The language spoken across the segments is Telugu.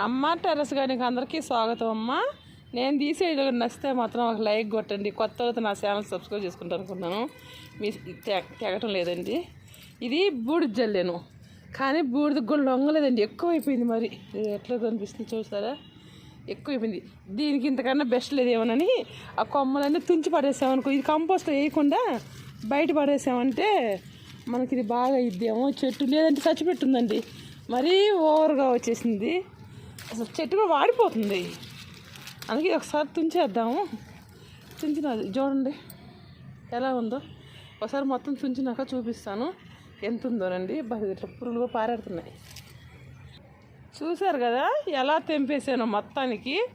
అమ్మ టెర్రస్ గారికి అందరికీ స్వాగతం అమ్మ. నేను తీసే వీడియో నచ్చితే మాత్రం ఒక లైక్ కొట్టండి. కొత్త వాళ్ళతో నా ఛానల్ సబ్స్క్రైబ్ చేసుకుంటాను అనుకున్నాను మీ తెగటం లేదండి. ఇది బూడిద జల్లేను. కానీ బూడిద గుళ్ళు లొంగలేదండి. ఎక్కువైపోయింది మరి. ఇది ఎట్లా కనిపిస్తుంది చూసారా? ఎక్కువైపోయింది. దీనికి ఇంతకన్నా బెస్ట్ లేదేమోనని ఆ కొమ్మలన్నీ తుంచి పడేసామనుకో ఇది కంపోస్ట్ వేయకుండా బయట పడేసామంటే మనకి ఇది బాగా ఇద్దేమో చెట్టు లేదంటే చచ్చిపెట్టుందండి. మరీ ఓవర్గా వచ్చేసింది. అసలు చెట్టు కూడా వాడిపోతుంది. అందుకే ఒకసారి తుంచేద్దాము. తుంచిన చూడండి ఎలా ఉందో. ఒకసారి మొత్తం తుంచినాక చూపిస్తాను. ఎంత ఉందోనండి బాగా ఇట్లా పురుగులు పారాడుతున్నాయి. చూశారు కదా ఎలా తెంపేసాను మొత్తానికి.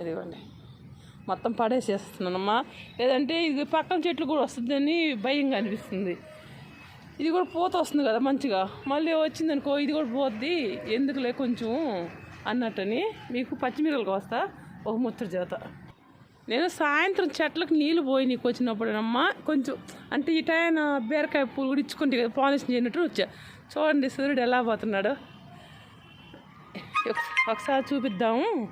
ఇదిగోండి. మొత్తం పడేసేస్తున్నానమ్మా. లేదంటే ఇది పక్కన చెట్లు కూడా వస్తుందని భయంగా అనిపిస్తుంది. ఇది కూడా పోత వస్తుంది కదా మంచిగా. మళ్ళీ వచ్చిందనుకో ఇది కూడా పోద్ది. ఎందుకులే కొంచెం. అన్నట్టని మీకు పచ్చిమిరలు కోస్తా ఒక ముత్తడి చేత. నేను సాయంత్రం చెట్లకు నీళ్ళు పోయి నీకు వచ్చినప్పుడేనమ్మా కొంచెం అంటే ఇటైన బీరకాయ పూలు కూడా ఇచ్చుకుంటే కదా పాలిషన్ చేయనట్టు వచ్చా. చూడండి సూర్యుడు ఎలా పోతున్నాడు. ఒకసారి చూపిద్దాము.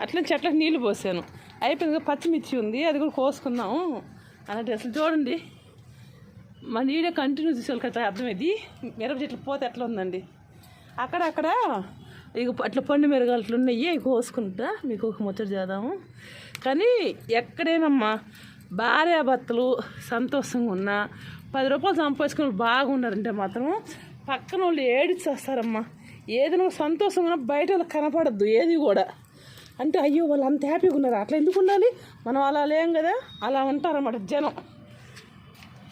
అట్లా చెట్లకు నీళ్ళు పోసాను. అయిపోయింది పచ్చిమిర్చి ఉంది అది కూడా కోసుకుందాము. అన్నట్టు అసలు చూడండి. మన వీడియో కంటిన్యూ చూసే కదా అర్థమైంది? మిరప చెట్లు పోతే ఎట్లా ఉందండి? అక్కడక్కడ ఇక అట్లా పండు మిరగాలు అట్లా ఉన్నాయి అవి కోసుకుంటా మీకు ఒక ముచ్చట చేద్దాము. కానీ ఎక్కడైనమ్మా భార్యాభర్తలు సంతోషంగా ఉన్నా పది రూపాయలు సంపాదించుకుని బాగున్నారంటే మాత్రం పక్కన వాళ్ళు ఏడిచేస్తారమ్మా ఏది నువ్వు సంతోషంగా బయట వాళ్ళకి కనపడద్దు ఏది కూడా. అంటే అయ్యో వాళ్ళు అంత హ్యాపీగా ఉన్నారు? అట్లా ఎందుకు ఉండాలి? మనం అలా లేం కదా? అలా ఉంటారన్నమాట జనం.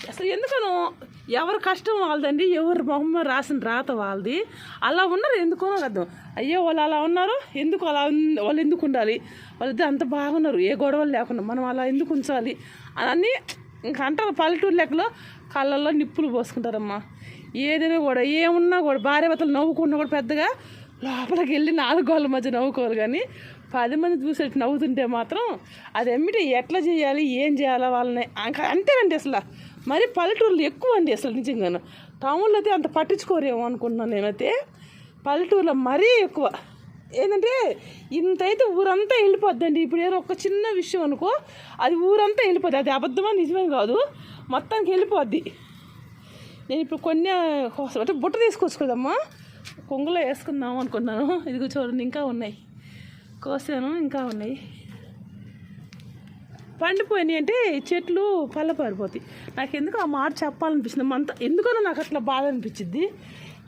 అసలు ఎందుకనో ఎవరి కష్టం వాళ్ళదండి ఎవరి మొహమ్మ రాసిన రాత వాళ్ళది. అలా ఉన్నారు ఎందుకనో అర్థం. అయ్యో వాళ్ళు అలా ఉన్నారు ఎందుకు అలా వాళ్ళు ఎందుకు ఉండాలి? వాళ్ళిద్దరు అంత బాగున్నారు ఏ గొడవలు లేకుండా మనం అలా ఎందుకు ఉంచాలి? అని ఇంకా అంటారు పల్లెటూరు లెక్కలో కళ్ళల్లో నిప్పులు పోసుకుంటారమ్మా. ఏదైనా కూడా ఏమున్నా కూడా భార్య భర్తలు నవ్వుకున్నా కూడా పెద్దగా లోపలికి వెళ్ళి నాలుగు గోళ్ళ మధ్య నవ్వుకోవాలి కానీ పది మంది చూసేట్టు నవ్వుతుంటే మాత్రం అది ఎమ్మిటి ఎట్లా చేయాలి ఏం చేయాలా వాళ్ళని? ఇంకా అంతేనండి అసలు. మరి పల్లెటూరులో ఎక్కువ అండి అసలు నిజంగాను. టౌన్లో అయితే అంత పట్టించుకోరేమో అనుకుంటున్నాను నేనైతే. పల్లెటూరులో మరీ ఎక్కువ. ఏంటంటే ఇంతైతే ఊరంతా వెళ్ళిపోద్దండి. ఇప్పుడు ఏదో ఒక చిన్న విషయం అనుకో అది ఊరంతా వెళ్ళిపోద్ది. అది అబద్ధమా నిజమే కాదు. మొత్తానికి వెళ్ళిపోద్ది. నేను ఇప్పుడు కొన్ని కోసం అంటే బుట్ట తీసుకొచ్చు కదమ్మా కొంగులో వేసుకుందాం అనుకున్నాను ఇది చూడండి ఇంకా ఉన్నాయి. కోసాను ఇంకా ఉన్నాయి. పండిపోయినాయి అంటే చెట్లు పళ్ళ పారిపోతాయి నాకు ఎందుకు ఆ మాట చెప్పాలనిపించింది? అంత ఎందుకనో నాకు అట్లా బాధ అనిపించింది.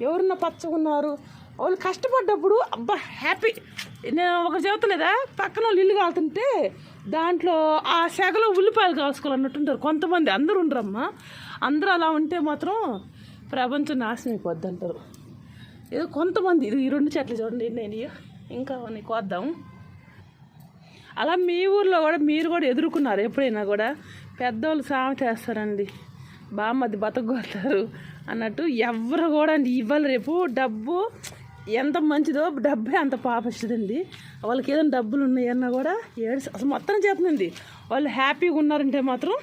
ఎవరన్నా పచ్చగా ఉన్నారు? వాళ్ళు కష్టపడ్డప్పుడు అబ్బా హ్యాపీ. నేను ఒక చెబుతలేదా? పక్కన వాళ్ళు ఇల్లు కాలుతుంటే దాంట్లో ఆ శాఖలో ఉల్లిపాయలు కాసుకోవాలన్నట్టుంటారు. కొంతమంది అందరూ ఉండరమ్మా. అందరూ అలా ఉంటే మాత్రం ప్రపంచం నాశనం అయిపోద్ది అంటారు. ఏదో కొంతమంది ఇది ఈ రెండు చెట్లు చూడండి నేను ఇంకా ఉన్నాయి కోద్దాం అలా మీ ఊర్లో కూడా మీరు కూడా ఎదుర్కొన్నారు ఎప్పుడైనా కూడా? పెద్దోళ్ళు సామె చేస్తారండి. బామ్మది బతకొడతారు అన్నట్టు ఎవరు కూడా అండి ఇవ్వాలి రేపు డబ్బు ఎంత మంచిదో డబ్బే అంత పాపిస్తుందండి. వాళ్ళకి ఏదైనా డబ్బులు ఉన్నాయన్నా కూడా ఏడు అసలు మొత్తం చెప్తుంది వాళ్ళు హ్యాపీగా ఉన్నారంటే మాత్రం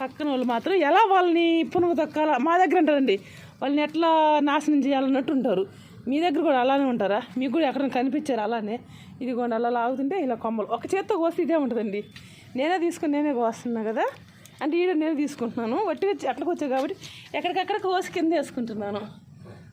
పక్కన వాళ్ళు మాత్రం ఎలా వాళ్ళని పునుగు తొక్కాల? మా దగ్గర ఉంటారండి వాళ్ళని ఎట్లా నాశనం చేయాలన్నట్టు ఉంటారు. మీ దగ్గర కూడా అలానే ఉంటారా? మీకు కూడా ఎక్కడ కనిపించారు అలానే? ఇదిగోండి అలా లాగుతుంటే ఇలా కొమ్మలు. ఒక చేత్తో కోసి ఇదే ఉంటుందండి. నేనే తీసుకుని నేనే కోస్తున్నా కదా? అంటే ఈడ నేను తీసుకుంటున్నాను. వట్టిగా అట్లకి వచ్చాయి కాబట్టి ఎక్కడికక్కడ కోసి కింద వేసుకుంటున్నాను.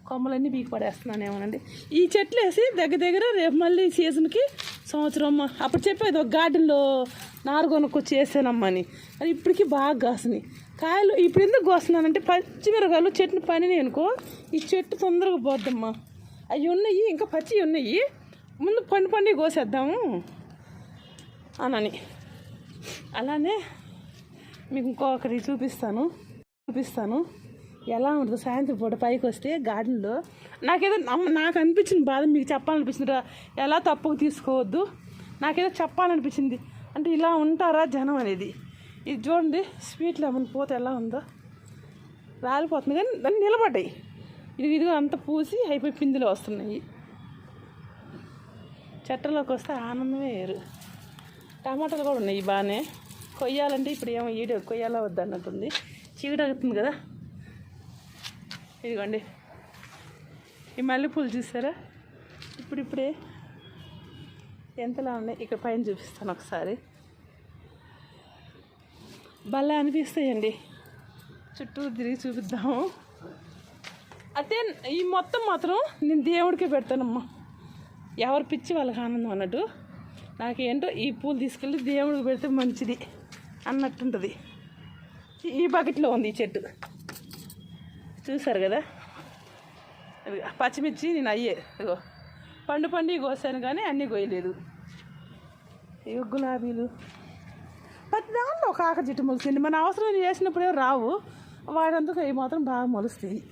కొమ్మలన్నీ పీకి పడేస్తున్నాను ఏమోనండి ఈ చెట్లు వేసి దగ్గర దగ్గర రేపు మళ్ళీ సీజన్కి సంవత్సరం అప్పుడు చెప్పేది ఒక గార్డెన్లో నారు కొనుక్కొచ్చి వేసానమ్మని అది ఇప్పటికీ బాగా కాసినాయి. కాయలు ఇప్పుడు ఎందుకు కోస్తున్నానంటే పచ్చిమిరకాయలు చెట్టుని పని అనుకో ఈ చెట్టు తొందరగా పోద్దమ్మా. అవి ఉన్నాయి ఇంకా పచ్చి ఉన్నాయి. ముందు పండు పండి కోసేద్దాము అనని. అలానే మీకు ఇంకొకరి చూపిస్తాను చూపిస్తాను. ఎలా ఉంటుంది సాయంత్రం పూట పైకి వస్తే గార్డెన్లో నాకేదో నమ్మ- నాకు అనిపించిన బాధ మీకు చెప్పాలనిపించింది ఎలా తప్పుకు తీసుకోవద్దు. నాకేదో చెప్పాలనిపించింది. అంటే ఇలా ఉంటారా జనం అనేది. ఇది చూడండి స్వీట్ లెమన్ పోతే ఎలా ఉందో. రాలిపోతుంది కానీ దాన్ని నిలబడ్డాయి. ఇది ఇదిగో అంత పూసి అయిపోయి పిందులు వస్తున్నాయి. చెట్టలోకి వస్తే ఆనందమే వేరు. టమాటాలు కూడా ఉన్నాయి బాగానే. కొయ్యాలంటే ఇప్పుడు ఏమో ఈడ కొయ్యాలా వద్దన్నట్టుంది చీకటగుతుంది అవుతుంది కదా? ఇదిగోండి. ఈ మల్లెపూలు చూసారా? ఇప్పుడిప్పుడే ఎంతలా ఉన్నాయి? ఇక్కడ పైన చూపిస్తాను ఒకసారి. భలే అనిపిస్తాయండి. చుట్టూ తిరిగి చూపిద్దాము. అయితే ఈ మొత్తం మాత్రం నేను దేవుడికే పెడతానమ్మా. ఎవరు పిచ్చి వాళ్ళకి ఆనందం అన్నట్టు. నాకేంటో ఈ పూలు తీసుకెళ్ళి దేవుడికి పెడితే మంచిది అన్నట్టుంటుంది. ఈ బకెట్లో ఉంది ఈ చెట్టు. చూసారు కదా? పచ్చిమిర్చి నేను అయ్యే. ఇగో పండు పండు కోసాను కానీ అన్నీ కోయలేదు ఇవి గులాబీలు. ప్రతి దాంట్లో ఒక ఆక చెట్టు మొలిసింది మన అవసరం చేసినప్పుడే రావు. వాడందుకు అవి మాత్రం బాగా మొలుస్తాయి.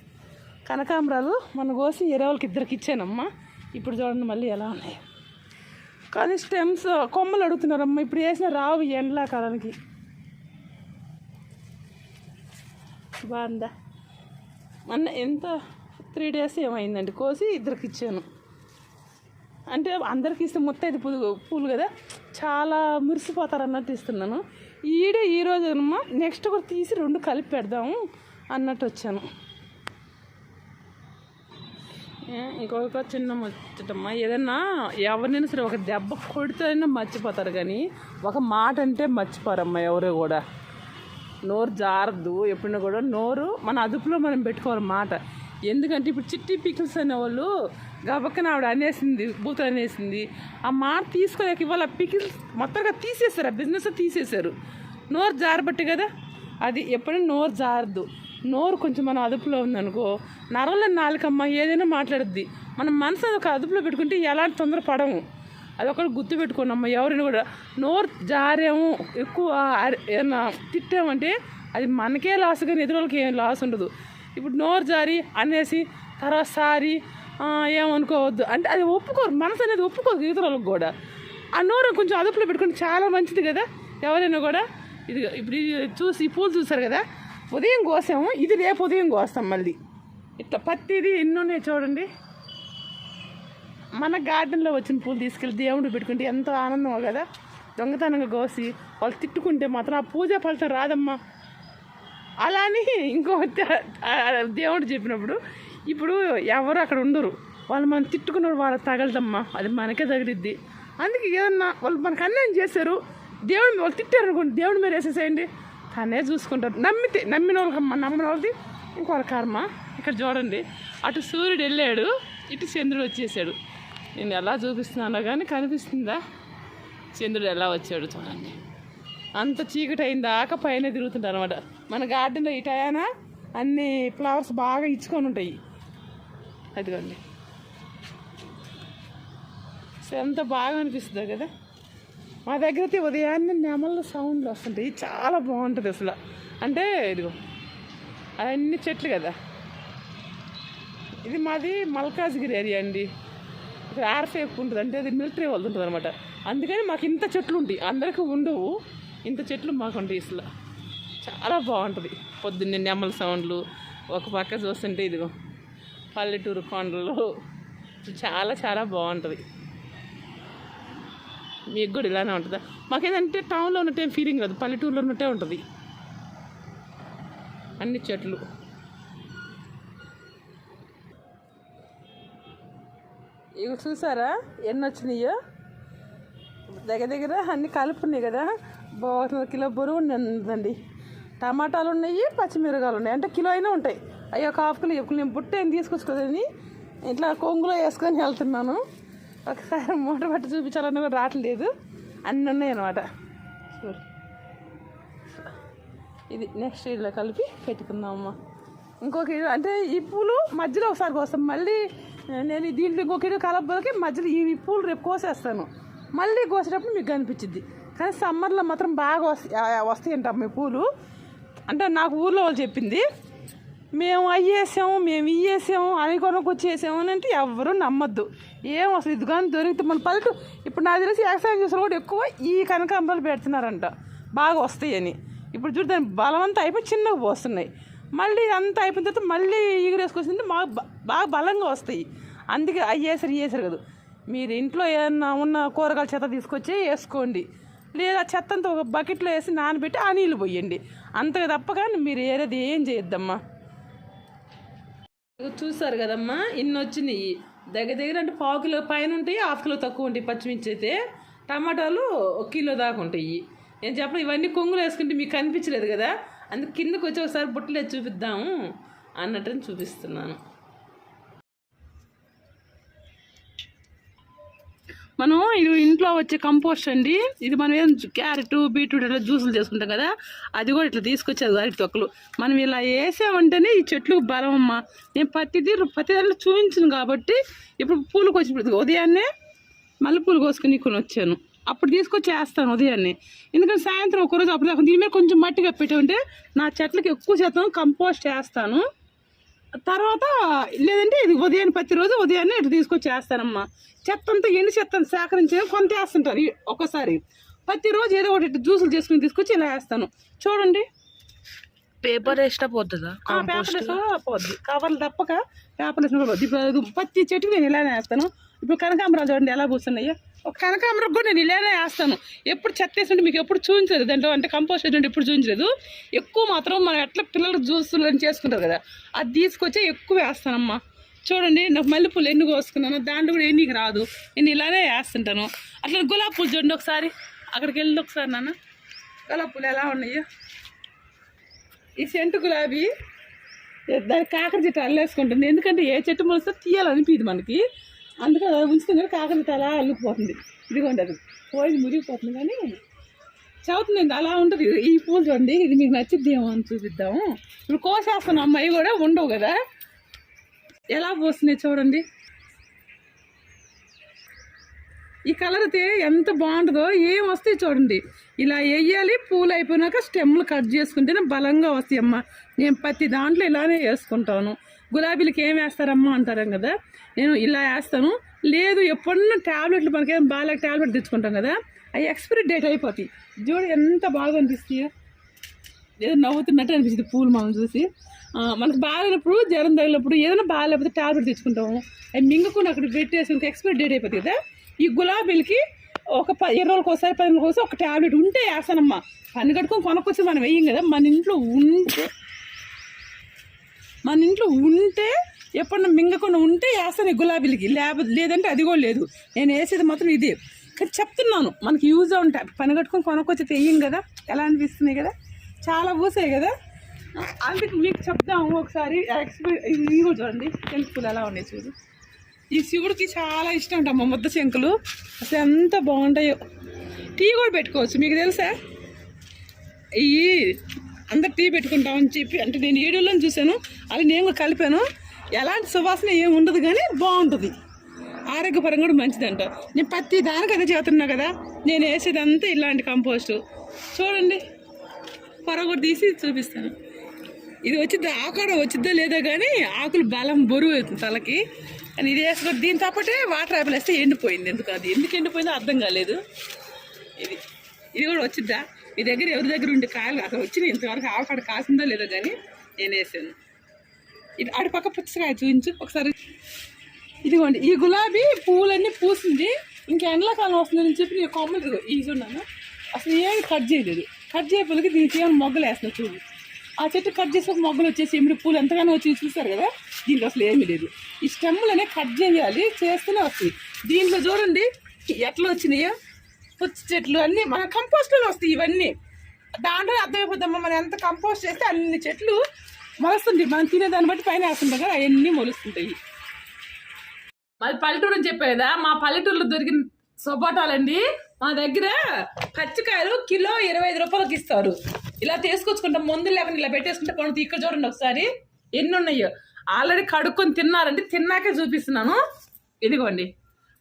కనకాంబరాలు మన కోసి వాళ్ళకి ఇద్దరికి ఇచ్చానమ్మా. ఇప్పుడు చూడండి మళ్ళీ ఎలా ఉన్నాయి. కానీ స్టెమ్స్ కొమ్మలు అడుగుతున్నారమ్మా. ఇప్పుడు వేసిన రావు ఈ ఎండాకాలానికి బాగుందా? మొన్న ఎంత? త్రీ డేస్ ఏమైందండి? కోసి ఇద్దరికి ఇచ్చాను. అంటే అందరికి ఇస్తే మొత్తం ఇది పూలు పూలు కదా? చాలా మురిసిపోతారు అన్నట్టు ఇస్తున్నాను. ఈడే ఈ రోజు నెక్స్ట్ కూడా తీసి రెండు కలిపి పెడదాము అన్నట్టు వచ్చాను. ఇంకొక చిన్న ముచ్చటమ్మా. ఏదన్నా ఎవరినైనా సరే ఒక దెబ్బ కొడితేనే మర్చిపోతారు కానీ ఒక మాట అంటే మర్చిపోరమ్మా ఎవరు కూడా. నోరు జారద్దు ఎప్పుడైనా కూడా నోరు మన అదుపులో మనం పెట్టుకోవాలి మాట. ఎందుకంటే ఇప్పుడు చిట్టి పికిల్స్ అనే వాళ్ళు గబక్కన ఆవిడ అనేసింది బూత అనేసింది. ఆ మాట తీసుకోలేక ఇవాళ పికిల్స్ మొత్తంగా తీసేశారు ఆ బిజినెస్ తీసేశారు. నోరు జారబట్టి కదా. అది ఎప్పుడైనా నోరు జారద్దు నోరు కొంచెం మన అదుపులో ఉందనుకో నరంలో నాలుకమ్మ ఏదైనా మాట్లాడుద్ది. మన మనసు ఒక అదుపులో పెట్టుకుంటే ఎలాంటి తొందర పడము. అదొకటి గుర్తు పెట్టుకోనమ్మ ఎవరైనా కూడా నోరు జారాము ఎక్కువ ఏమన్నా తిట్టామంటే అది మనకే లాస్ కానీ ఎదురోళ్ళకి ఏం లాస్ ఉండదు. ఇప్పుడు నోరు జారి అనేసి తర్వాత సారి ఏమనుకోవద్దు. అంటే అది ఒప్పుకోరు మనసు అనేది ఒప్పుకోదు ఇతరులకు కూడా. ఆ నోరు కొంచెం అదుపులో పెట్టుకుంటే చాలా మంచిది కదా. ఎవరైనా కూడా ఇది ఇప్పుడు ఇది చూసి ఈ పూలు చూసారు కదా? ఉదయం కోసాము ఇది రేపు ఉదయం కోస్తాం మళ్ళీ. ఇట్లా పత్తిది ఎన్నున్నాయి చూడండి. మన గార్డెన్లో వచ్చిన పూలు తీసుకెళ్ళి దేవుడు పెట్టుకుంటే ఎంతో ఆనందమో కదా. దొంగతనంగా కోసి వాళ్ళు తిట్టుకుంటే మాత్రం ఆ పూజ ఫలితం రాదమ్మా. అలా అని ఇంకో దేవుడు చెప్పినప్పుడు ఇప్పుడు ఎవరు అక్కడ ఉండరు. వాళ్ళు మనం తిట్టుకున్నారు వాళ్ళకి తగలదమ్మా. అది మనకే తగిలిద్ది. అందుకే ఏదన్నా వాళ్ళు మనకు అన్యాయం చేశారు దేవుడు వాళ్ళు తిట్టారు అనుకోండి దేవుడి మీద వేసేసేయండి. తనే చూసుకుంటారు నమ్మితే నమ్మిన వాళ్ళకమ్మ నమ్మిన వాళ్ళది ఇంకొక కర్మ. ఇక్కడ చూడండి అటు సూర్యుడు వెళ్ళాడు ఇటు చంద్రుడు వచ్చేసాడు. నేను ఎలా చూపిస్తున్నానో కానీ కనిపిస్తుందా? చంద్రుడు ఎలా వచ్చాడు చూడండి. అంత చీకటి అయిన దాకా పైన తిరుగుతుంటారు అనమాట మన గార్డెన్లో ఈ టయాన అన్ని ఫ్లవర్స్ బాగా ఇచ్చుకొని ఉంటాయి. అదిగోండి. సో ఎంత బాగా అనిపిస్తుందో కదా. మా దగ్గర అయితే ఉదయాన్నే నెమళ్ళ సౌండ్లు వస్తుంటాయి. చాలా బాగుంటుంది అసలు. అంటే ఇదిగో అవన్నీ చెట్లు కదా. ఇది మాది మల్కాజ్గిరి ఏరియా అండి. ఇక్కడ ఆర్ఫేఫ్ ఉంటుంది. అంటే అది మిలిటరీ వాళ్ళు ఉంటుంది అనమాట అందుకని మాకు ఇంత చెట్లు ఉంటాయి. అందరికీ ఉండవు. ఇంత చెట్లు మాకు ఉంటాయి అసలు. చాలా బాగుంటుంది. పొద్దున్నే నెమల సౌండ్లు ఒక పక్క చూస్తుంటే ఇదిగో పల్లెటూరు కొండలు. చాలా చాలా బాగుంటుంది. మీకు కూడా ఇలానే ఉంటుందా? మాకేదంటే టౌన్లో ఉన్నట్టే ఫీలింగ్ రాదు. పల్లెటూరులో ఉన్నట్టే ఉంటుంది. అన్ని చెట్లు. ఇవి చూసారా? ఎన్ని వచ్చినాయో దగ్గర దగ్గర అన్ని కలుపున్నాయి కదా. బాగుంటుంది కిలో బరువు ఉందండి టమాటాలు ఉన్నాయి పచ్చిమిరకాయలు ఉన్నాయి. అంటే కిలో అయినా ఉంటాయి. అయ్యో ఒక హాఫ్ కిలో నేను బుట్ట ఏం తీసుకొచ్చుకోదని ఇట్లా కొంగులో వేసుకొని వెళ్తున్నాను. ఒకసారి మూట పట్టి చూపించాలని కూడా రావట్లేదు. అన్నీ ఉన్నాయి అనమాట చూడు. ఇది నెక్స్ట్ ఇట్లా కలిపి పెట్టుకుందామమ్మా. ఇంకొక ఇల్లు అంటే ఈ పూలు మధ్యలో ఒకసారి కోస్తాం. మళ్ళీ నేను దీంట్లో ఇంకొక ఇల్లు కలపకి మధ్యలో ఈ పూలు రేపు కోసేస్తాను. మళ్ళీ కోసేటప్పుడు మీకు కనిపించింది కానీ సమ్మర్లో మాత్రం బాగా వస్తాయి వస్తాయి అంటాం ఈ పూలు. అంటే నాకు ఊర్లో వాళ్ళు చెప్పింది మేము అయ్యేసాము మేము ఇయ్యేసాము అని కొనకు వచ్చేసాము అని అంటే ఎవరు నమ్మద్దు. ఏం అసలు ఇది కానీ దొరికితే మన పల్లెటూ ఇప్పుడు నాకు తెలిసి వ్యవసాయం చేసిన కూడా ఎక్కువ ఈ కనకాంబరాలు పెడుతున్నారంట. బాగా వస్తాయని. ఇప్పుడు చూడు దాని బలవంతా అయిపోయి చిన్నగా పోస్తున్నాయి. మళ్ళీ ఇదంతా అయిపోయిన తర్వాత మళ్ళీ ఎగురేసుకొచ్చింది మాకు బాగా బలంగా వస్తాయి. అందుకే అవి అయ్యేసరి వేసారు కదా. మీరు ఇంట్లో ఏమన్నా ఉన్న కూరగాయల చెత్త తీసుకొచ్చి వేసుకోండి. లేదా చెత్తంతా ఒక బకెట్లో వేసి నానబెట్టి ఆ నీళ్ళు పోయండి. అంతగా తప్ప కానీ మీరు ఏరేది ఏం చేయొద్దమ్మా. చూసారు కదమ్మా ఇన్ని వచ్చినాయి దగ్గర దగ్గర అంటే పావు కిలో పైన ఉంటాయి హాఫ్ కిలో తక్కువ ఉంటాయి పచ్చిమిర్చి అయితే టమాటాలు ఒక కిలో దాకా ఉంటాయి. నేను చెప్పను ఇవన్నీ కొంగులు వేసుకుంటే మీకు కనిపించలేదు కదా? అందుకు కిందకు వచ్చి ఒకసారి బుట్టలు చూపిద్దాము అన్నట్టు చూపిస్తున్నాను. మనం ఇది ఇంట్లో వచ్చే కంపోస్ట్ అండి. ఇది మనం ఏం క్యారెట్ బీట్రూట్ అట్లా జ్యూసులు చేసుకుంటాం కదా అది కూడా ఇట్లా తీసుకొచ్చేది అరటి తొక్కలు మనం ఇలా వేసామంటేనే ఈ చెట్లు బలం అమ్మ. నేను ప్రతిదీ ప్రతి దాంట్లో చూపించను కాబట్టి ఇప్పుడు పూలు కోసి ఇప్పుడు ఉదయాన్నే మల్లెపూలు కోసుకుని కొని వచ్చాను. అప్పుడు తీసుకొచ్చి వేస్తాను ఉదయాన్నే. ఎందుకంటే సాయంత్రం ఒకరోజు అప్పుడు దీని మీద కొంచెం మట్టిగా పెట్టామంటే నా చెట్లకి ఎక్కువ శాతం కంపోస్ట్ వేస్తాను. తర్వాత లేదంటే ఇది ఉదయాన్నే ప్రతిరోజు ఉదయాన్నే ఇటు తీసుకొచ్చి వేస్తానమ్మా. చెత్త అంతా ఎండి చెత్త అంతా సేకరించి కొంత వేస్తుంటారు ఒక్కోసారి ప్రతిరోజు ఏదో ఒకటి జ్యూసులు చేసుకుని తీసుకొచ్చి ఇలా వేస్తాను. చూడండి. పేపర్ వేసినా పోతుందా? పేపర్ వేసినా పోద్ది. కవర్లు తప్పక పేపర్ వేసినా పోద్ది. ఇప్పుడు ప్రతి చెట్టుకి నేను ఇలానే వేస్తాను. ఇప్పుడు కనకాంబరాలు చూడండి ఎలా పూస్తున్నాయో. కనకాంబరం కూడా నేను ఇలానే వేస్తాను. ఎప్పుడు చెత్త వేస్తుంటే మీకు ఎప్పుడు చూపించలేదు. దాంట్లో అంటే కంపోస్ట్ వేసినట్టు ఎప్పుడు చూపించలేదు. ఎక్కువ మాత్రం మనం ఎట్లా పిల్లలు జ్యూసులు అని చేసుకుంటారు కదా అది తీసుకొచ్చి ఎక్కువ వేస్తానమ్మా. చూడండి నాకు మల్లెపూలు ఎన్ని కోసుకున్నాను దాంట్లో కూడా ఎన్నికి రాదు. నేను ఇలానే వేస్తుంటాను. అట్లా గులాబీ పూలు చూడండి ఒకసారి. అక్కడికి వెళ్ళి ఒకసారి నాన్న. గులాబీ పూలు ఎలా ఉన్నాయో. ఈ సెంటు గులాబీ దాని కాకర చెట్టు అల్లేసుకుంటుంది. ఎందుకంటే ఏ చెట్టు మొలిస్తే తీయాలనిపించదు మనకి. అందుకని ఉంచుతుంది కానీ కాకర అలా అల్లుకుపోతుంది. ఇదిగోండి అది. పోయి మురిగిపోతుంది కానీ చదువుతుంది అలా ఉంటుంది. ఈ పూలు చూడండి ఇది మీకు నచ్చిద్దేమో అని చూపిద్దాము. ఇప్పుడు కోసేస్తున్న అమ్మాయి కూడా ఉండవు కదా. ఎలా పోస్తున్నాయి చూడండి. ఈ కలర్ అయితే ఎంత బాగుంటుందో ఏం వస్తాయి చూడండి. ఇలా వేయాలి పూలు అయిపోయినాక స్టెమ్లు కట్ చేసుకుంటేనే బలంగా వస్తాయి అమ్మ. నేను ప్రతి దాంట్లో ఇలానే వేసుకుంటాను. గులాబీలకి ఏం వేస్తారమ్మా అంటారు కదా. నేను ఇలా వేస్తాను. లేదు ఎప్పుడన్నా ట్యాబ్లెట్లు మనకేం బాగా ట్యాబ్లెట్ తెచ్చుకుంటాం కదా. అవి ఎక్స్పైరీ డేట్ అయిపోతాయి. చూడు ఎంత బాగా అనిపిస్తాయి ఏదో నవ్వుతున్నట్టు అనిపిస్తుంది పూలు మనం చూసి. మనకు బాగాలేనప్పుడు జ్వరం తగిలినప్పుడు ఏదైనా బాగాలేకపోతే టాబ్లెట్ తెచ్చుకుంటాము. అవి మింగకుండా అక్కడ పెట్టేసి ఇంకా ఎక్స్పైరీ డేట్ అయిపోతుంది కదా. ఈ గులాబీలకి ఒక ప ఇరవై రోజులకి ఒకసారి పది రోజులకి ఒక టాబ్లెట్ ఉంటే వేస్తానమ్మా. పని కట్టుకొని కొనుక్కొచ్చి మనం వేయం కదా. మన ఇంట్లో ఉంటే మన ఇంట్లో ఉంటే ఎప్పుడన్నా మింగకుండా ఉంటే వేస్తాను గులాబీలకి. లేబ లేదంటే అది కూడా లేదు. నేను వేసేది మాత్రం ఇదే. కానీ చెప్తున్నాను మనకి యూజ్ ఉంటాయి పని కట్టుకొని కొనుక్కొచ్చి తెయ్యం కదా ఎలా అనిపిస్తున్నాయి కదా? చాలా పూసాయి కదా? అందుకు మీకు చెప్దాము ఒకసారి ఎక్స్పీ ఇవి కూడా చూడండి శంకులు ఎలా ఉన్నాయి చూడు. ఈ శివుడికి చాలా ఇష్టం ఉంటాం ముద్ద శంకులు. అసలు ఎంత బాగుంటాయో. టీ కూడా పెట్టుకోవచ్చు మీకు తెలుసా? ఈ అందరు టీ పెట్టుకుంటామని చెప్పి అంటే నేను వీడియోలో చూశాను అవి నేను కూడా కలిపాను. ఎలాంటి సువాసన ఏమి ఉండదు కానీ బాగుంటుంది. ఆరోగ్యపరంగా కూడా మంచిదంట. నేను ప్రతి దానికి అదే చేస్తున్నా కదా నేను వేసేదంతా ఇలాంటి కంపోస్టు చూడండి పొర కూడా తీసి చూపిస్తాను. ఇది వచ్చిద్దా ఆకాడ వచ్చిద్దా లేదా కానీ ఆకులు బలం బరువు అవుతుంది తలకి. కానీ ఇది వేసుకొని దీని తప్పటే వాటర్ యాపిల్ వేస్తే ఎండిపోయింది. ఎందుకు అది? ఎందుకు ఎండిపోయిందో అర్థం కాలేదు. ఇది ఇది కూడా వచ్చిద్దా మీ దగ్గర ఎవరి దగ్గర ఉండే కాయలు అక్కడ వచ్చినాయి. ఇంతవరకు ఆవకాడ కాసిందో లేదో కానీ నేను వేసాను. ఇది ఆడి పుచ్చకాయ చూపించు. ఒకసారి ఇదిగోండి ఈ గులాబీ పువ్వులన్నీ పూసింది. ఇంకా ఎండాకాలం వస్తుందని చెప్పి నేను కొమ్మలు ఇదిగో ఉన్నాను అసలు ఏమి కట్ చేయలేదు. కట్ చేయకపోతే దీనికి ఏమైనా మొగ్గలు వేస్తున్నా చూడు. ఆ చెట్టు కట్ చేసి మొగ్గలు వచ్చేసి ఎమిడి పూలు ఎంతగానో వచ్చి చూస్తారు కదా? దీంట్లో అసలు ఏమీ లేదు. ఈ స్టెమ్లనే కట్ చేయాలి చేస్తూనే వస్తాయి. దీంట్లో చూడండి ఎట్లా వచ్చినాయో. పుచ్చి చెట్లు అన్నీ మన కంపోస్ట్లో వస్తాయి ఇవన్నీ. దాంట్లో అర్థమైపోద్దమ్మా మనం ఎంత కంపోస్ట్ చేస్తే అన్ని చెట్లు మొలుస్తుంటాయి. మనం తినేదాన్ని బట్టి పైన వేస్తుంటాం కదా అవన్నీ మొలుస్తుంటాయి. మరి పల్లెటూరు అని చెప్పే కదా మా పల్లెటూరులో దొరికిన సపోటాలండి మా దగ్గర పచ్చికాయలు కిలో ఇరవై ఐదు రూపాయలకి ఇస్తారు. ఇలా తీసుకొచ్చుకుంటాం ముందు లేవని ఇలా పెట్టేసుకుంటే పండుతుంది ఇక్కడ చూడండి ఒకసారి. ఎన్ని ఉన్నాయో. ఆల్రెడీ కడుక్కొని తిన్నారంటే తిన్నాకే చూపిస్తున్నాను. ఇదిగోండి.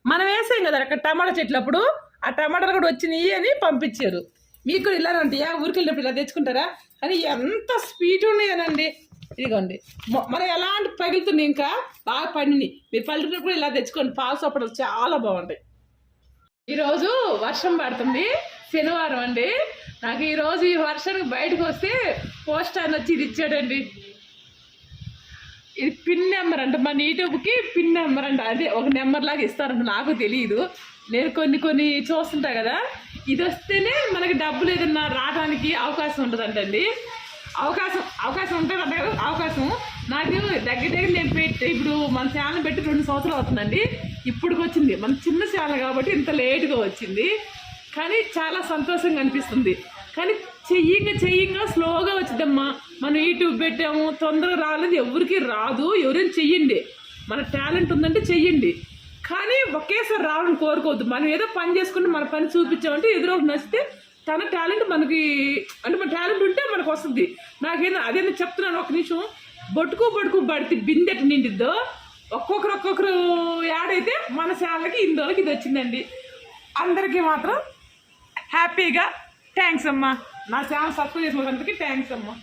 మనం వేసాం కదా అక్కడ టమాటా చెట్లు అప్పుడు. ఆ టమాటాలు కూడా వచ్చినాయి అని పంపించారు. మీకు కూడా ఇలా ఉంటాయా ఊరికి వెళ్ళినప్పుడు ఇలా తెచ్చుకుంటారా? అని ఎంత స్వీట్ ఉన్నాయనండి. ఇదిగోండి. మనం ఎలాంటి పగులుతున్నాయి ఇంకా? బాగా పండినాయి. మీరు పల్లెటూరు కూడా ఇలా తెచ్చుకోండి. పాలు చాలా బాగుంటాయి. ఈరోజు వర్షం పడుతుంది. శనివారం అండి. నాకు ఈరోజు ఈ వర్షానికి బయటకు వస్తే పోస్ట్ అని వచ్చి ఇది ఇచ్చాడండి. ఇది పిన్ నెంబర్ అంట. మన యూట్యూబ్కి పిన్ నెంబర్ అంట. అదే ఒక నెంబర్ లాగా ఇస్తారంట. నాకు తెలియదు. నేను కొన్ని కొన్ని చూస్తుంటా కదా ఇది వస్తేనే మనకి డబ్బులు ఏదన్నా రావడానికి అవకాశం ఉంటుందంటండి. అవకాశం అవకాశం ఉంటుంది అంట కదా అవకాశం. నాకు దగ్గర దగ్గర నేను పెట్టి ఇప్పుడు మన ఛానల్ పెట్టి రెండు సంవత్సరాలు అవుతుందండి. ఇప్పటికి వచ్చింది. మన చిన్న ఛానల్ కాబట్టి ఇంత లేట్గా వచ్చింది. కానీ చాలా సంతోషంగా అనిపిస్తుంది. కానీ చెయ్యంగా చెయ్యంగా స్లోగా వచ్చిందమ్మా మనం యూట్యూబ్ పెట్టాము తొందరగా రాలేదు ఎవరికి రాదు. ఎవరైనా చెయ్యండి. మన టాలెంట్ ఉందంటే చెయ్యండి. కానీ ఒకేసారి రావాలని కోరుకోవద్దు. మనం ఏదో పని చేసుకుంటే మన పని చూపించామంటే ఎదురు నచ్చితే తన టాలెంట్ మనకి అంటే మన టాలెంట్ ఉంటే మనకు వస్తుంది. నాకేదో అదే నేను చెప్తున్నాను ఒక నిమిషం. బొట్టుకు బొట్టుకు పడితే బిందెట్ నిండిద్దో? ఒక్కొక్కరు ఒక్కొక్కరు యాడ్ అయితే మన శాలకి ఇందులోకి ఇది వచ్చిందండి. అందరికీ మాత్రం హ్యాపీగా థ్యాంక్స్ అమ్మా. నా ఛానల్ సబ్స్క్రైబ్ చేసిన అందరికీ థ్యాంక్స్ అమ్మా.